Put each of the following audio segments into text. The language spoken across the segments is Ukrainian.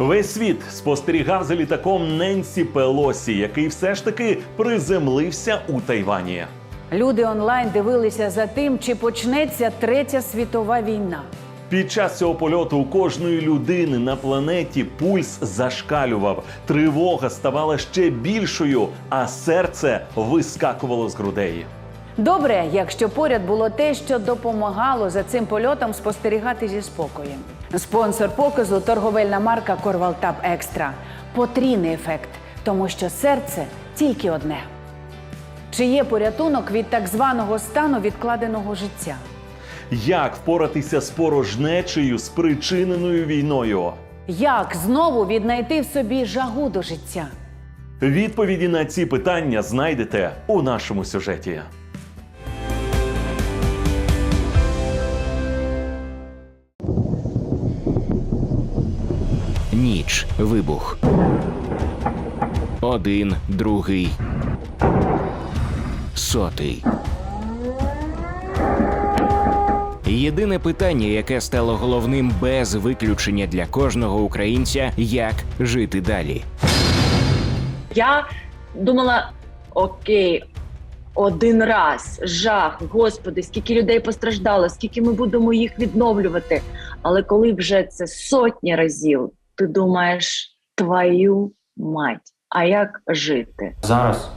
Весь світ спостерігав за літаком Ненсі Пелосі, який все ж таки приземлився у Тайвані. Люди онлайн дивилися за тим, чи почнеться третя світова війна. Під час цього польоту у кожної людини на планеті пульс зашкалював, тривога ставала ще більшою, а серце вискакувало з грудей. Добре, якщо поряд було те, що допомагало за цим польотом спостерігати зі спокоєм. Спонсор показу торговельна марка Корвалтап Екстра. Потрійний ефект, тому що серце тільки одне. Чи є порятунок від так званого стану відкладеного життя? Як впоратися з порожнечею, спричиненою війною? Як знову віднайти в собі жагу до життя? Відповіді на ці питання знайдете у нашому сюжеті. Ніч. Вибух. Один, другий. Сотий. Єдине питання, яке стало головним без виключення для кожного українця, як жити далі. Я думала: окей, один раз жах, господи, скільки людей постраждало, скільки ми будемо їх відновлювати. Але коли вже це сотні разів, ти думаєш, твою мать, а як жити? Зараз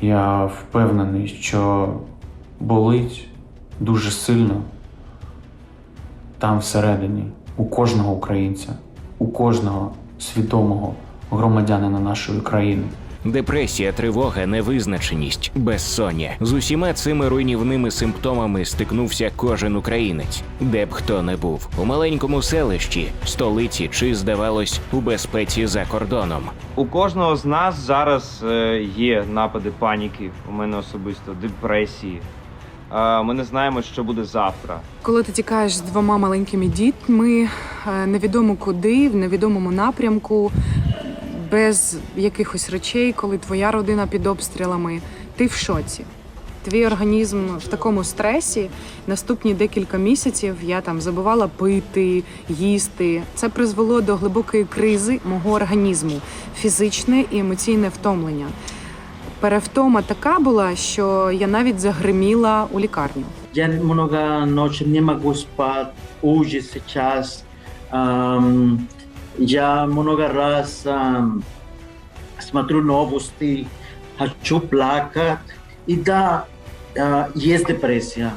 я впевнений, що болить дуже сильно там всередині, у кожного українця, у кожного свідомого громадянина нашої країни. Депресія, тривога, невизначеність, безсоння. З усіма цими руйнівними симптомами стикнувся кожен українець, де б хто не був. У маленькому селищі, столиці чи, здавалось, у безпеці за кордоном. У кожного з нас зараз е, є напади паніки, у мене особисто депресії. Е, Ми не знаємо, що буде завтра. Коли ти тікаєш з двома маленькими дітьми, е, невідомо куди, в невідомому напрямку, без якихось речей, коли твоя родина під обстрілами, ти в шоці. Твій організм в такому стресі. Наступні декілька місяців я там забувала пити, їсти. Це призвело до глибокої кризи мого організму, фізичне і емоційне втомлення. Перевтома така була, що я навіть загриміла у лікарню. Я много ночи не могу спать, уже сейчас. Много раз ам, смотрю новости, хочу плакать. И да, а, есть депрессия.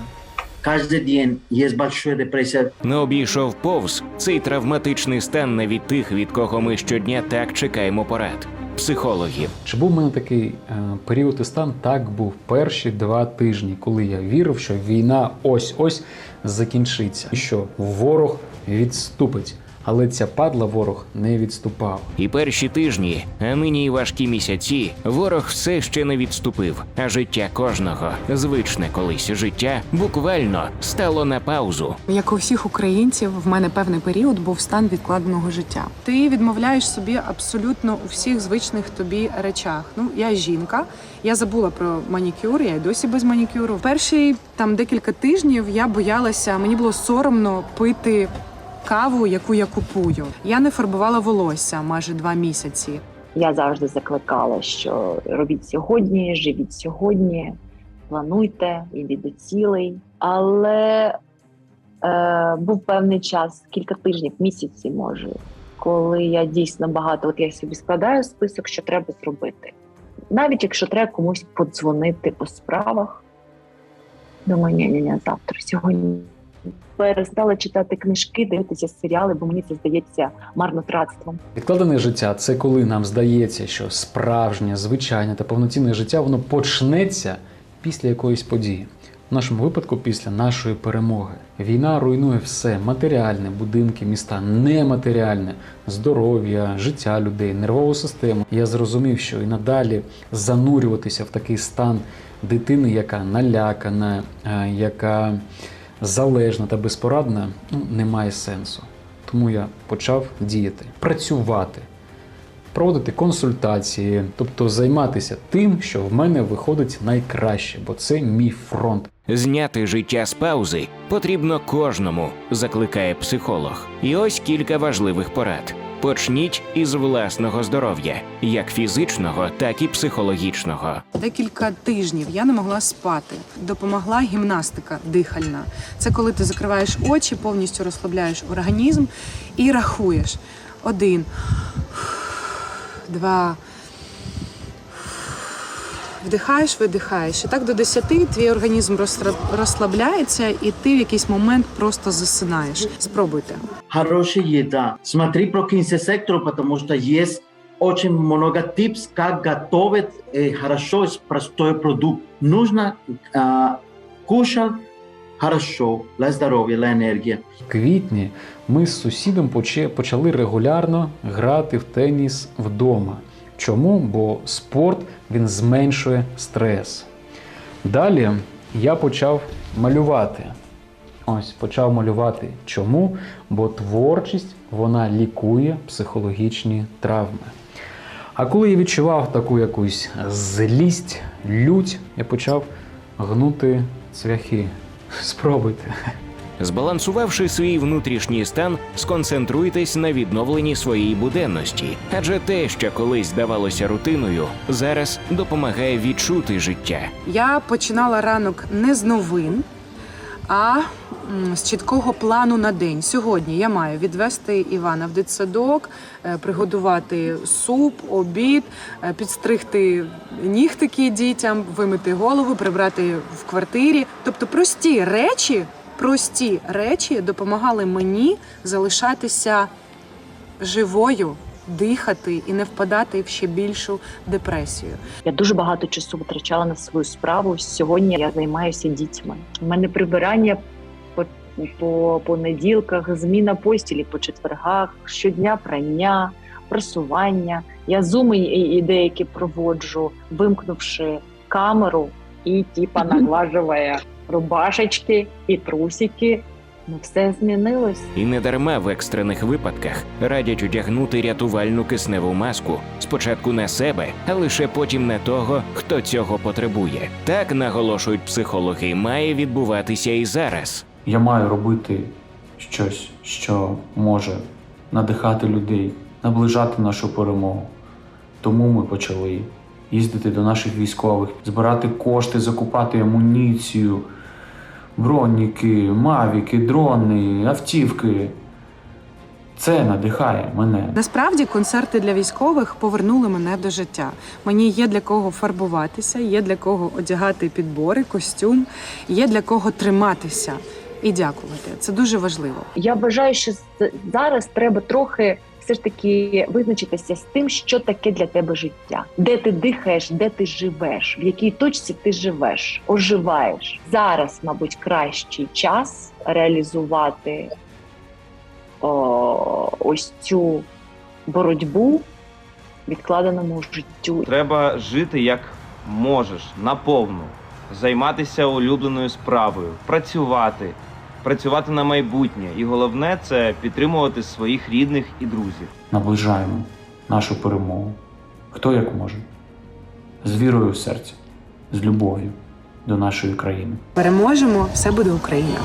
Каждый день есть большая депрессия. Не обійшов повз цей травматичний стан навіть тих, від кого ми щодня так чекаємо порад. Психологів. Чи був у мене такий е, період і стан? Так був перші два тижні, коли я вірив, що війна ось-ось закінчиться, і що ворог відступить. Але ця падла ворог не відступав. І перші тижні, а нині й важкі місяці, ворог все ще не відступив, а життя кожного, звичне колись життя, буквально стало на паузу. Як у всіх українців, в мене певний період був стан відкладеного життя. Ти відмовляєш собі абсолютно у всіх звичних тобі речах. Ну, я жінка, я забула про манікюр, я й досі без манікюру. Перші там декілька тижнів я боялася, мені було соромно пити. Каву, яку я купую, я не фарбувала волосся майже два місяці. Я завжди закликала, що робіть сьогодні, живіть сьогодні, плануйте, ідіть до цілей. Але е, був певний час, кілька тижнів, місяці, може, коли я дійсно багато, от я собі складаю список, що треба зробити. Навіть якщо треба комусь подзвонити по справах, думаю, ні, ні, ні, завтра, сьогодні. Перестала читати книжки, дивитися серіали, бо мені це здається марнотратством. Відкладене життя це коли нам здається, що справжнє, звичайне та повноцінне життя воно почнеться після якоїсь події. В нашому випадку після нашої перемоги. Війна руйнує все матеріальне, будинки, міста, нематеріальне, здоров'я, життя людей, нервову систему. Я зрозумів, що і надалі занурюватися в такий стан дитини, яка налякана, е, яка залежна та безпорадна, ну, немає сенсу. Тому я почав діяти, працювати, проводити консультації, тобто займатися тим, що в мене виходить найкраще, бо це мій фронт. Зняти життя з паузи потрібно кожному, закликає психолог. І ось кілька важливих порад. Почніть із власного здоров'я, як фізичного, так і психологічного. Декілька тижнів я не могла спати. Допомогла гімнастика дихальна. Це коли ти закриваєш очі, повністю розслабляєш організм і рахуєш. Один, два. Вдихаєш, видихаєш. І так до 10 твій організм розра- розслабляється, і ти в якийсь момент просто засинаєш. Спробуйте. Хорошая еда. Смотри про кинсе сектор, потому что есть очень много типс, как готовить э, хорошо простой продукт. Нужно а, кушать хорошо для здоровья, для энергии. В квітні ми з сусідом поче- почали регулярно грати в теніс вдома. Чому? Бо спорт він зменшує стрес. Далі я почав малювати. Ось почав малювати. Чому? Бо творчість вона лікує психологічні травми. А коли я відчував таку якусь злість, лють, я почав гнути цвяхи. Спробуйте. Збалансувавши свій внутрішній стан, сконцентруйтесь на відновленні своєї буденності, адже те, що колись здавалося рутиною, зараз допомагає відчути життя. Я починала ранок не з новин, а з чіткого плану на день. Сьогодні я маю відвести Івана в дитсадок, е, приготувати суп, обід, е, підстригти нігтики дітям, вимити голову, прибрати в квартирі. Тобто прості речі, прості речі допомагали мені залишатися живою, дихати і не впадати в ще більшу депресію. Я дуже багато часу витрачала на свою справу. Сьогодні я займаюся дітьми. У мене прибирання по, по понеділках, зміна постілі по четвергах, щодня прання, просування. Я зуми і, деякі проводжу, вимкнувши камеру і типа наглаживая рубашечки і трусики. Ну, все змінилось. І не дарма в екстрених випадках радять одягнути рятувальну кисневу маску спочатку на себе, а лише потім на того, хто цього потребує. Так наголошують психологи, має відбуватися і зараз. Я маю робити щось, що може надихати людей, наближати нашу перемогу. Тому ми почали їздити до наших військових, збирати кошти, закупати амуніцію, броніки, мавіки, дрони, автівки. Це надихає мене. Насправді концерти для військових повернули мене до життя. Мені є для кого фарбуватися, є для кого одягати підбори, костюм, є для кого триматися і дякувати. Це дуже важливо. Я вважаю, що з- зараз треба трохи все ж таки визначитися з тим, що таке для тебе життя, де ти дихаєш, де ти живеш, в якій точці ти живеш, оживаєш. Зараз, мабуть, кращий час реалізувати о, ось цю боротьбу відкладеному життю. Треба жити як можеш, наповну, займатися улюбленою справою, працювати, працювати на майбутнє. І головне це підтримувати своїх рідних і друзів. Наближаємо нашу перемогу. Хто як може. З вірою в серці, з любов'ю до нашої країни. Переможемо, все буде Україна.